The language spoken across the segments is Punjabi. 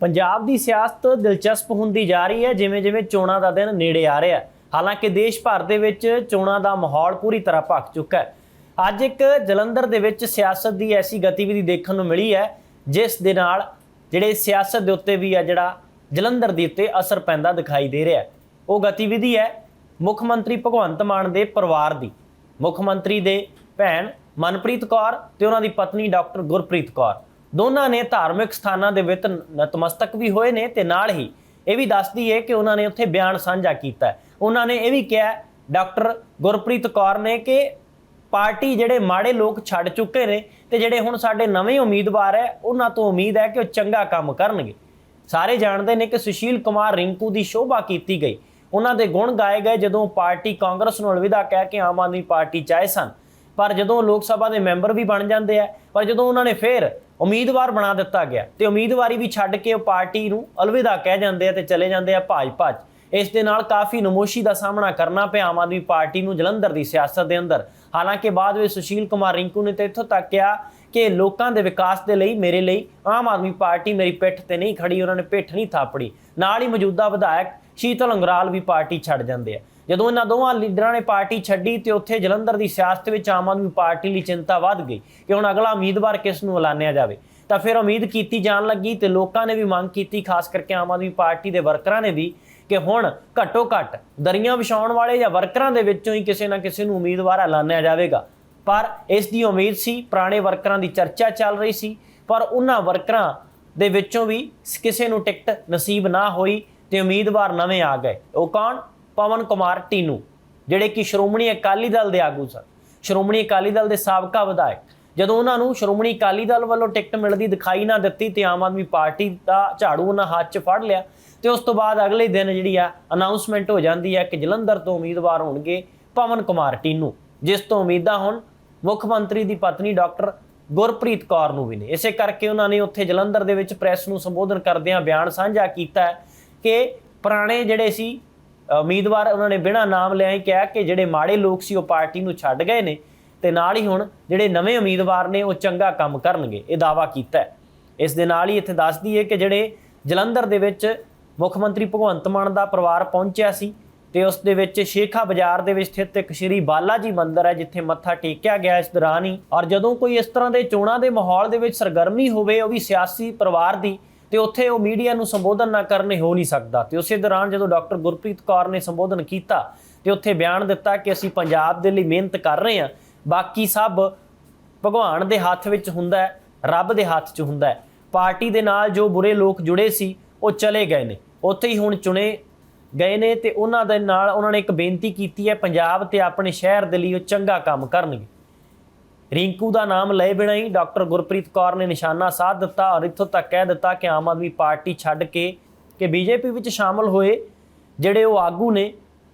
ਪੰਜਾਬ ਦੀ ਸਿਆਸਤ ਦਿਲਚਸਪ ਹੁੰਦੀ ਜਾ ਰਹੀ ਹੈ, ਜਿਵੇਂ ਜਿਵੇਂ ਚੋਣਾਂ ਦਾ ਦਿਨ ਨੇੜੇ ਆ ਰਿਹਾ ਹੈ। ਹਾਲਾਂਕਿ ਦੇਸ਼ ਭਰ ਦੇ ਵਿੱਚ ਚੋਣਾਂ ਦਾ ਮਾਹੌਲ ਪੂਰੀ ਤਰ੍ਹਾਂ ਭਖ ਚੁੱਕਾ ਹੈ। ਅੱਜ ਇੱਕ ਜਲੰਧਰ ਦੇ ਵਿੱਚ ਸਿਆਸਤ ਦੀ ਐਸੀ ਗਤੀਵਿਧੀ ਦੇਖਣ ਨੂੰ ਮਿਲੀ ਹੈ, ਜਿਸ ਦੇ ਨਾਲ ਜਿਹੜੇ ਸਿਆਸਤ ਦੇ ਉੱਤੇ ਵੀ ਆ, ਜਿਹੜਾ ਜਲੰਧਰ ਦੇ ਉੱਤੇ ਅਸਰ ਪੈਂਦਾ ਦਿਖਾਈ ਦੇ ਰਿਹਾ ਹੈ। ਉਹ ਗਤੀਵਿਧੀ ਹੈ ਮੁੱਖ ਮੰਤਰੀ ਭਗਵੰਤ ਮਾਨ ਦੇ ਪਰਿਵਾਰ ਦੀ। ਮੁੱਖ ਮੰਤਰੀ ਦੇ ਭੈਣ ਮਨਪ੍ਰੀਤ ਕੌਰ ਤੇ ਉਹਨਾਂ ਦੀ ਪਤਨੀ ਡਾਕਟਰ ਗੁਰਪ੍ਰੀਤ ਕੌਰ। ਦੋਨਾਂ ਨੇ ਧਾਰਮਿਕ ਸਥਾਨਾਂ ਦੇ ਵਿੱਚ ਨਤਮਸਤਕ ਵੀ ਹੋਏ ਨੇ ਤੇ ਨਾਲ ਹੀ ਇਹ ਵੀ ਦੱਸਦੀ ਹੈ ਕਿ ਉਹਨਾਂ ਨੇ ਉੱਥੇ ਬਿਆਨ ਸਾਂਝਾ ਕੀਤਾ। ਉਹਨਾਂ ਨੇ ਇਹ ਵੀ ਕਿਹਾ, ਡਾਕਟਰ ਗੁਰਪ੍ਰੀਤ ਕੌਰ ਨੇ ਕਿ ਪਾਰਟੀ ਜਿਹੜੇ ਮਾੜੇ ਲੋਕ ਛੱਡ ਚੁੱਕੇ ਨੇ ਤੇ ਜਿਹੜੇ ਹੁਣ ਸਾਡੇ ਨਵੇਂ ਉਮੀਦਵਾਰ ਹੈ ਉਹਨਾਂ ਤੋਂ ਉਮੀਦ ਹੈ ਕਿ ਉਹ ਚੰਗਾ ਕੰਮ ਕਰਨਗੇ। ਸਾਰੇ ਜਾਣਦੇ ਨੇ ਕਿ ਸੁਸ਼ੀਲ ਕੁਮਾਰ ਰਿੰਕੂ ਦੀ ਸ਼ੋਭਾ ਕੀਤੀ ਗਈ। ਉਹਨਾਂ ਦੇ ਗੁਣ ਗਾਏ ਗਏ ਜਦੋਂ ਪਾਰਟੀ ਕਾਂਗਰਸ ਨੂੰ ਅਲਵਿਦਾ ਕਹਿ ਕੇ ਆਮ ਆਦਮੀ ਪਾਰਟੀ ਚਾਹੇ ਸਨ। ਪਰ ਜਦੋਂ ਲੋਕ ਸਭਾ ਦੇ ਮੈਂਬਰ ਵੀ ਬਣ ਜਾਂਦੇ ਆ ਪਰ ਜਦੋਂ ਉਹਨਾਂ ਨੇ ਫੇਰ ਉਮੀਦਵਾਰ ਬਣਾ ਦਿੱਤਾ ਗਿਆ ਤੇ ਉਮੀਦਵਾਰੀ ਵੀ ਛੱਡ ਕੇ ਉਹ ਪਾਰਟੀ ਨੂੰ ਅਲਵਿਦਾ ਕਹਿ ਜਾਂਦੇ ਆ ਤੇ ਚਲੇ ਜਾਂਦੇ ਆ ਭਾਜਪਾ 'ਚ। ਇਸ ਦੇ ਨਾਲ ਕਾਫੀ ਨਮੋਸ਼ੀ ਦਾ ਸਾਹਮਣਾ ਕਰਨਾ ਪਿਆ ਆਮ ਆਦਮੀ ਪਾਰਟੀ ਨੂੰ ਜਲੰਧਰ ਦੀ ਸਿਆਸਤ ਦੇ ਅੰਦਰ। ਹਾਲਾਂਕਿ ਬਾਅਦ ਵਿੱਚ ਸੁਸ਼ੀਲ ਕੁਮਾਰ ਰਿੰਕੂ ਨੇ ਤੇ ਇੱਥੋਂ ਤੱਕ ਕਿਹਾ ਕਿ ਲੋਕਾਂ ਦੇ ਵਿਕਾਸ ਦੇ ਲਈ, ਮੇਰੇ ਲਈ ਆਮ ਆਦਮੀ ਪਾਰਟੀ ਮੇਰੀ ਪਿੱਠ ਤੇ ਨਹੀਂ ਖੜੀ, ਉਹਨਾਂ ਨੇ ਪਿੱਠ ਨਹੀਂ ਥਾਪੜੀ। ਨਾਲ ਹੀ ਮੌਜੂਦਾ ਵਿਧਾਇਕ ਸ਼ੀਤਲ ਅੰਗਰਾਲ ਵੀ ਪਾਰਟੀ ਛੱਡ ਜਾਂਦੇ ਆ। ਜਦੋਂ ਇਹਨਾਂ ਦੋਵਾਂ ਲੀਡਰਾਂ ਨੇ ਪਾਰਟੀ ਛੱਡੀ ਤੇ ਉੱਥੇ ਜਲੰਧਰ ਦੀ ਸਿਆਸਤ ਵਿੱਚ ਆਮ ਆਦਮੀ ਪਾਰਟੀ ਲਈ ਚਿੰਤਾ ਵੱਧ ਗਈ ਕਿ ਹੁਣ ਅਗਲਾ ਉਮੀਦਵਾਰ ਕਿਸ ਨੂੰ ਐਲਾਨਿਆ ਜਾਵੇ, ਤਾਂ ਫਿਰ ਉਮੀਦ ਕੀਤੀ ਜਾਣ ਲੱਗੀ ਤੇ ਲੋਕਾਂ ਨੇ ਵੀ ਮੰਗ ਕੀਤੀ, ਖਾਸ ਕਰਕੇ ਆਮ ਆਦਮੀ ਪਾਰਟੀ ਦੇ ਵਰਕਰਾਂ ਨੇ ਵੀ, ਕਿ ਹੁਣ ਘੱਟੋ ਘੱਟ ਦਰੀਆਂ ਵਿਛਾਉਣ ਵਾਲੇ ਜਾਂ ਵਰਕਰਾਂ ਦੇ ਵਿੱਚੋਂ ਹੀ ਕਿਸੇ ਨਾ ਕਿਸੇ ਨੂੰ ਉਮੀਦਵਾਰ ਐਲਾਨਿਆ ਜਾਵੇਗਾ। ਪਰ ਇਸ ਦੀ ਉਮੀਦ ਸੀ, ਪੁਰਾਣੇ ਵਰਕਰਾਂ ਦੀ ਚਰਚਾ ਚੱਲ ਰਹੀ ਸੀ, ਪਰ ਉਹਨਾਂ ਵਰਕਰਾਂ ਦੇ ਵਿੱਚੋਂ ਵੀ ਕਿਸੇ ਨੂੰ ਟਿਕਟ ਨਸੀਬ ਨਾ ਹੋਈ ਤੇ ਉਮੀਦਵਾਰ ਨਵੇਂ ਆ ਗਏ। ਉਹ ਕੌਣ? ਪਵਨ ਕੁਮਾਰ ਟੀਨੂ, ਜਿਹੜੇ ਕਿ ਸ਼੍ਰੋਮਣੀ ਅਕਾਲੀ ਦਲ ਦੇ ਆਗੂ ਸਨ। ਸ਼੍ਰੋਮਣੀ ਅਕਾਲੀ ਦਲ ਦੇ ਸਾਬਕਾ ਵਿਧਾਇਕ। ਜਦੋਂ ਉਹਨਾਂ ਨੂੰ ਸ਼੍ਰੋਮਣੀ ਅਕਾਲੀ ਦਲ ਵੱਲੋਂ ਟਿਕਟ ਮਿਲਦੀ ਦਿਖਾਈ ਨਾ ਦਿੱਤੀ ਤੇ ਆਮ ਆਦਮੀ ਪਾਰਟੀ ਦਾ ਝਾੜੂ ਉਹਨਾਂ ਹੱਥ 'ਚ ਫੜ ਲਿਆ ਤੇ ਉਸ ਤੋਂ ਬਾਅਦ ਅਗਲੇ ਦਿਨ ਜਿਹੜੀ ਆ ਅਨਾਉਂਸਮੈਂਟ ਹੋ ਜਾਂਦੀ ਹੈ ਕਿ ਜਲੰਧਰ ਤੋਂ ਉਮੀਦਵਾਰ ਹੋਣਗੇ ਪਵਨ ਕੁਮਾਰ ਟੀਨੂ, ਜਿਸ ਤੋਂ ਉਮੀਦਾਂ ਹੁਣ ਮੁੱਖ ਮੰਤਰੀ ਦੀ ਪਤਨੀ ਡਾਕਟਰ ਗੁਰਪ੍ਰੀਤ ਕੌਰ ਨੂੰ ਵੀ ਨੇ। ਇਸੇ ਕਰਕੇ ਉਹਨਾਂ ਨੇ ਉੱਥੇ ਜਲੰਧਰ ਦੇ ਵਿੱਚ ਪ੍ਰੈਸ ਨੂੰ ਸੰਬੋਧਨ ਕਰਦਿਆਂ ਬਿਆਨ ਸਾਂਝਾ ਕੀਤਾ ਕਿ ਪੁਰਾਣੇ ਜਿਹੜੇ ਸੀ ਉਮੀਦਵਾਰ ਉਹਨਾਂ ਨੇ ਬਿਨਾਂ ਨਾਮ ਲਿਆ ਹੀ ਕਿਹਾ ਕਿ ਜਿਹੜੇ ਮਾੜੇ ਲੋਕ ਸੀ ਉਹ ਪਾਰਟੀ ਨੂੰ ਛੱਡ ਗਏ ਨੇ ਤੇ ਨਾਲ ਹੀ ਹੁਣ ਜਿਹੜੇ ਨਵੇਂ ਉਮੀਦਵਾਰ ਨੇ ਉਹ ਚੰਗਾ ਕੰਮ ਕਰਨਗੇ, ਇਹ ਦਾਵਾ ਕੀਤਾ ਹੈ। ਇਸ ਦੇ ਨਾਲ ਹੀ ਇੱਥੇ ਦੱਸਦੀ ਹੈ ਕਿ ਜਿਹੜੇ ਜਲੰਧਰ ਦੇ ਵਿੱਚ ਮੁੱਖ ਮੰਤਰੀ ਭਗਵੰਤ ਮਾਨ ਦਾ ਪਰਿਵਾਰ ਪਹੁੰਚਿਆ ਸੀ ਤੇ ਉਸ ਦੇ ਵਿੱਚ ਸ਼ੇਖਾ ਬਾਜ਼ਾਰ ਦੇ ਵਿੱਚ ਸਥਿਤ ਇੱਕ ਸ਼੍ਰੀ ਬਾਲਾ ਜੀ ਮੰਦਿਰ ਹੈ, ਜਿੱਥੇ ਮੱਥਾ ਟੇਕਿਆ ਗਿਆ ਇਸ ਦੌਰਾਨ ਹੀ। ਔਰ ਜਦੋਂ ਕੋਈ ਇਸ ਤਰ੍ਹਾਂ ਦੇ ਚੋਣਾਂ ਦੇ ਮਾਹੌਲ ਦੇ ਵਿੱਚ ਸਰਗਰਮੀ ਹੋਵੇ, ਉਹ ਵੀ ਸਿਆਸੀ ਪਰਿਵਾਰ ਦੀ ਤੇ ਉੱਥੇ ਉਹ ਮੀਡੀਆ ਨੂੰ ਸੰਬੋਧਨ ਨਾ ਕਰਨੇ ਹੋ ਨਹੀਂ ਸਕਦਾ। ਤੇ ਉਸੇ ਦੌਰਾਨ ਜਦੋਂ ਡਾਕਟਰ ਗੁਰਪ੍ਰੀਤ ਕੌਰ ਨੇ ਸੰਬੋਧਨ ਕੀਤਾ, ਤੇ ਉੱਥੇ ਬਿਆਨ ਦਿੱਤਾ ਕਿ ਅਸੀਂ ਪੰਜਾਬ ਦੇ ਲਈ ਮਿਹਨਤ ਕਰ ਰਹੇ ਹਾਂ, ਬਾਕੀ ਸਭ ਭਗਵਾਨ ਦੇ ਹੱਥ ਵਿੱਚ ਹੁੰਦਾ ਹੈ, ਰੱਬ ਦੇ ਹੱਥ 'ਚ ਹੁੰਦਾ ਹੈ। ਪਾਰਟੀ ਦੇ ਨਾਲ ਜੋ ਬੁਰੇ ਲੋਕ ਜੁੜੇ ਸੀ, ਉਹ ਚਲੇ ਗਏ ਨੇ। ਉੱਥੇ ਹੀ ਹੁਣ ਚੁਣੇ ਗਏ ਨੇ ਤੇ ਉਹਨਾਂ ਦੇ ਨਾਲ ਉਹਨਾਂ ਨੇ ਇੱਕ ਬੇਨਤੀ ਕੀਤੀ ਹੈ, ਪੰਜਾਬ ਤੇ ਆਪਣੇ ਸ਼ਹਿਰ ਦੇ ਲਈ ਉਹ ਚੰਗਾ ਕੰਮ ਕਰਨਗੇ। ਰਿੰਕੂ ਦਾ ਨਾਮ ਲਏ ਬਿਨਾਂ ਹੀ ਡਾਕਟਰ ਗੁਰਪ੍ਰੀਤ ਕੌਰ ਨੇ ਨਿਸ਼ਾਨਾ ਸਾਧ ਦਿੱਤਾ ਔਰ ਇੱਥੋਂ ਤੱਕ ਕਹਿ ਦਿੱਤਾ ਕਿ ਆਮ ਆਦਮੀ ਪਾਰਟੀ ਛੱਡ ਕੇ ਕਿ ਬੀਜੇਪੀ ਵਿੱਚ ਸ਼ਾਮਲ ਹੋਏ ਜਿਹੜੇ ਉਹ ਆਗੂ ਨੇ,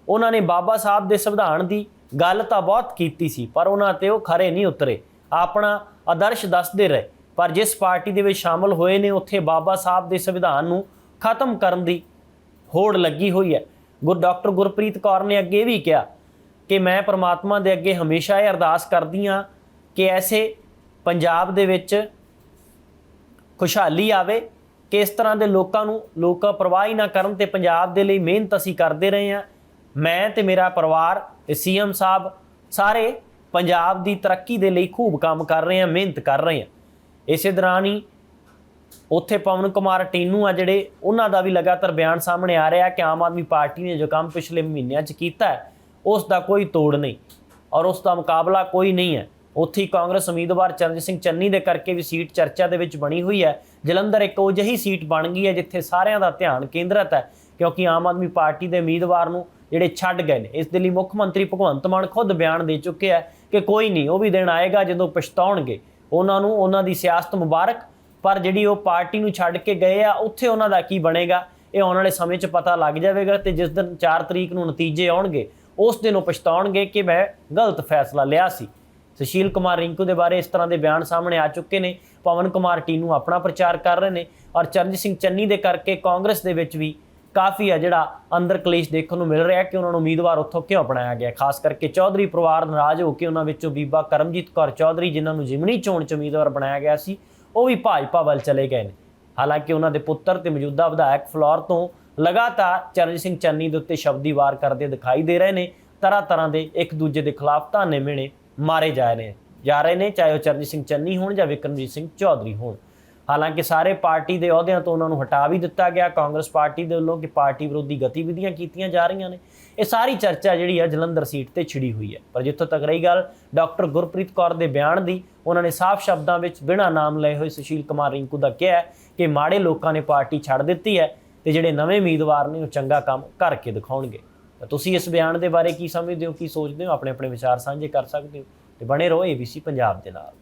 ਉਹਨਾਂ ਨੇ ਬਾਬਾ ਸਾਹਿਬ ਦੇ ਸੰਵਿਧਾਨ ਦੀ ਗੱਲ ਤਾਂ ਬਹੁਤ ਕੀਤੀ ਸੀ, ਪਰ ਉਹਨਾਂ ਤੇ ਉਹ ਖਰੇ ਨਹੀਂ ਉਤਰੇ। ਆਪਣਾ ਆਦਰਸ਼ ਦੱਸਦੇ ਰਹੇ, ਪਰ ਜਿਸ ਪਾਰਟੀ ਦੇ ਵਿੱਚ ਸ਼ਾਮਲ ਹੋਏ ਨੇ, ਉੱਥੇ ਬਾਬਾ ਸਾਹਿਬ ਦੇ ਸੰਵਿਧਾਨ ਨੂੰ ਖਤਮ ਕਰਨ ਦੀ ਹੋੜ ਲੱਗੀ ਹੋਈ ਹੈ। ਗੁਰ, ਡਾਕਟਰ ਗੁਰਪ੍ਰੀਤ ਕੌਰ ਨੇ ਅੱਗੇ ਵੀ ਕਿਹਾ ਕਿ ਮੈਂ ਪਰਮਾਤਮਾ ਦੇ ਅੱਗੇ ਹਮੇਸ਼ਾ ਇਹ ਅਰਦਾਸ ਕਰਦੀ ਹਾਂ ਕਿ ਐਸੇ ਪੰਜਾਬ ਦੇ ਵਿੱਚ ਖੁਸ਼ਹਾਲੀ ਆਵੇ ਕਿ ਇਸ ਤਰ੍ਹਾਂ ਦੇ ਲੋਕਾਂ ਨੂੰ ਲੋਕਾਂ ਪਰਵਾਹ ਹੀ ਨਾ ਕਰਨ ਤੇ ਪੰਜਾਬ ਦੇ ਲਈ ਮਿਹਨਤ ਅਸੀਂ ਕਰਦੇ ਰਹੇ ਹਾਂ। ਮੈਂ ਤੇ ਮੇਰਾ ਪਰਿਵਾਰ ਤੇ ਸੀਐਮ ਸਾਹਿਬ ਸਾਰੇ ਪੰਜਾਬ ਦੀ ਤਰੱਕੀ ਦੇ ਲਈ ਖੂਬ ਕੰਮ ਕਰ ਰਹੇ ਹਾਂ, ਮਿਹਨਤ ਕਰ ਰਹੇ ਹਾਂ। ਇਸੇ ਦੌਰਾਨ ਹੀ ਉੱਥੇ ਪਵਨ ਕੁਮਾਰ ਟੀਨੂ ਆ ਜਿਹੜੇ, ਉਹਨਾਂ ਦਾ ਵੀ ਲਗਾਤਾਰ ਬਿਆਨ ਸਾਹਮਣੇ ਆ ਰਿਹਾ ਕਿ ਆਮ ਆਦਮੀ ਪਾਰਟੀ ਨੇ ਜੋ ਕੰਮ ਪਿਛਲੇ ਮਹੀਨਿਆਂ 'ਚ ਕੀਤਾ ਉਸ ਦਾ ਕੋਈ ਤੋੜ ਨਹੀਂ ਔਰ ਉਸ ਦਾ ਮੁਕਾਬਲਾ ਕੋਈ ਨਹੀਂ ਹੈ। ਉੱਥੇ ਹੀ ਕਾਂਗਰਸ ਉਮੀਦਵਾਰ ਚਰਨਜੀਤ ਸਿੰਘ ਚੰਨੀ ਦੇ ਕਰਕੇ ਵੀ ਸੀਟ ਚਰਚਾ ਦੇ ਵਿੱਚ ਬਣੀ ਹੋਈ ਹੈ। ਜਲੰਧਰ ਇੱਕ ਉਹ ਜਿਹੀ ਸੀਟ ਬਣ ਗਈ ਹੈ ਜਿੱਥੇ ਸਾਰਿਆਂ ਦਾ ਧਿਆਨ ਕੇਂਦਰਿਤ ਹੈ, ਕਿਉਂਕਿ ਆਮ ਆਦਮੀ ਪਾਰਟੀ ਦੇ ਉਮੀਦਵਾਰ ਨੂੰ ਜਿਹੜੇ ਛੱਡ ਗਏ ਨੇ। ਇਸ ਦੇ ਲਈ ਮੁੱਖ ਮੰਤਰੀ ਭਗਵੰਤ ਮਾਨ ਖੁਦ ਬਿਆਨ ਦੇ ਚੁੱਕੇ ਹੈ ਕਿ ਕੋਈ ਨਹੀਂ, ਉਹ ਵੀ ਦਿਨ ਆਏਗਾ ਜਦੋਂ ਪਛਤਾਉਣਗੇ। ਉਹਨਾਂ ਨੂੰ ਉਹਨਾਂ ਦੀ ਸਿਆਸਤ ਮੁਬਾਰਕ, ਪਰ ਜਿਹੜੀ ਉਹ ਪਾਰਟੀ ਨੂੰ ਛੱਡ ਕੇ ਗਏ ਆ, ਉੱਥੇ ਉਹਨਾਂ ਦਾ ਕੀ ਬਣੇਗਾ? ਇਹ ਆਉਣ ਵਾਲੇ ਸਮੇਂ 'ਚ ਪਤਾ ਲੱਗ ਜਾਵੇਗਾ ਤੇ ਜਿਸ ਦਿਨ 4 ਤਰੀਕ ਨੂੰ ਨਤੀਜੇ ਆਉਣਗੇ, ਉਸ ਦਿਨ ਉਹ ਪਛਤਾਉਣਗੇ ਕਿ ਮੈਂ ਗਲਤ ਫੈਸਲਾ ਲਿਆ ਸੀ। ਸੁਸ਼ੀਲ ਕੁਮਾਰ ਰਿੰਕੂ ਦੇ ਬਾਰੇ ਇਸ ਤਰ੍ਹਾਂ ਦੇ ਬਿਆਨ ਸਾਹਮਣੇ ਆ ਚੁੱਕੇ ਨੇ। ਪਵਨ ਕੁਮਾਰ ਟੀਨੂ ਆਪਣਾ ਪ੍ਰਚਾਰ ਕਰ ਰਹੇ ਨੇ ਔਰ ਚਰਨਜੀਤ ਸਿੰਘ ਚੰਨੀ ਦੇ ਕਰਕੇ ਕਾਂਗਰਸ ਦੇ ਵਿੱਚ ਵੀ ਕਾਫੀ ਆ ਜਿਹੜਾ ਅੰਦਰ ਕਲੇਸ਼ ਦੇਖਣ ਨੂੰ ਮਿਲ ਰਿਹਾ ਕਿ ਉਹਨਾਂ ਨੂੰ ਉਮੀਦਵਾਰ ਉੱਥੋਂ ਕਿਉਂ ਬਣਾਇਆ ਗਿਆ। ਖਾਸ ਕਰਕੇ ਚੌਧਰੀ ਪਰਿਵਾਰ ਨਾਰਾਜ਼ ਹੋ ਕੇ ਉਹਨਾਂ ਵਿੱਚੋਂ ਬੀਬਾ ਕਰਮਜੀਤ ਕੌਰ ਚੌਧਰੀ, ਜਿਨ੍ਹਾਂ ਨੂੰ ਜਿਮਨੀ ਚੋਣ ਚ ਉਮੀਦਵਾਰ ਬਣਾਇਆ ਗਿਆ ਸੀ, ਉਹ ਵੀ ਭਾਜਪਾ ਵੱਲ ਚਲੇ ਗਏ ਨੇ। ਹਾਲਾਂਕਿ ਉਹਨਾਂ ਦੇ ਪੁੱਤਰ ਤੇ ਮੌਜੂਦਾ ਵਿਧਾਇਕ ਫਲੋਰ ਤੋਂ ਲਗਾਤਾਰ ਚਰਨਜੀਤ ਸਿੰਘ ਚੰਨੀ ਦੇ ਉੱਤੇ ਸ਼ਬਦੀ ਵਾਰ ਕਰਦੇ ਦਿਖਾਈ ਦੇ ਰਹੇ ਨੇ। ਤਰ੍ਹਾਂ ਤਰ੍ਹਾਂ ਦੇ ਇੱਕ ਦੂਜੇ ਦੇ ਖਿਲਾਫ ਧਾਨੇ ਮਿਹਣੇ ਮਾਰੇ ਜਾ ਰਹੇ ਨੇ, ਜਾ ਰਹੇ ਨੇ, ਚਾਹੇ ਉਹ ਚਰਨਜੀਤ ਸਿੰਘ ਚੰਨੀ ਹੋਣ ਜਾਂ ਵਿਕਰਮਜੀਤ ਸਿੰਘ ਚੌਧਰੀ ਹੋਣ। ਹਾਲਾਂਕਿ ਸਾਰੇ ਪਾਰਟੀ ਦੇ ਅਹੁਦਿਆਂ ਤੋਂ ਉਹਨਾਂ ਨੂੰ ਹਟਾ ਵੀ ਦਿੱਤਾ ਗਿਆ। ਕਾਂਗਰਸ ਪਾਰਟੀ ਦੇ ਵੱਲੋਂ ਕਿ ਪਾਰਟੀ ਵਿਰੋਧੀ ਗਤੀਵਿਧੀਆਂ ਕੀਤੀਆਂ ਜਾ ਰਹੀਆਂ ਨੇ। ਇਹ ਸਾਰੀ ਚਰਚਾ ਜਿਹੜੀ ਹੈ ਜਲੰਧਰ ਸੀਟ ਤੇ ਛਿੜੀ ਹੋਈ ਹੈ। ਪਰ ਜਿੱਥੋਂ ਤੱਕ ਰਹੀ ਗੱਲ, ਡਾਕਟਰ ਗੁਰਪ੍ਰੀਤ ਕੌਰ ਦੇ ਬਿਆਨ ਦੀ, ਉਹਨਾਂ ਨੇ ਸਾਫ਼ ਸ਼ਬਦਾਂ ਵਿੱਚ ਬਿਨਾਂ ਨਾਮ ਲਏ ਹੋਏ ਸੁਸ਼ੀਲ ਕੁਮਾਰ ਰਿੰਕੂ ਦਾ ਕਿਹਾ ਕਿ ਮਾੜੇ ਲੋਕਾਂ ਨੇ ਪਾਰਟੀ ਛੱਡ ਦਿੱਤੀ ਹੈ ਤੇ ਜਿਹੜੇ ਨਵੇਂ ਉਮੀਦਵਾਰ ਨੇ ਉਹ ਚੰਗਾ ਕੰਮ ਕਰਕੇ ਦਿਖਾਉਣਗੇ। ਤੁਸੀਂ ਇਸ ਬਿਆਨ ਦੇ ਬਾਰੇ ਕੀ ਸਮਝਦੇ ਹੋ, ਕੀ ਸੋਚਦੇ ਹੋ? ਆਪਣੇ ਆਪਣੇ ਵਿਚਾਰ ਸਾਂਝੇ ਕਰ ਸਕਦੇ ਹੋ ਤੇ ਬਣੇ ਰਹੋ ABC ਪੰਜਾਬ ਦੇ ਨਾਲ।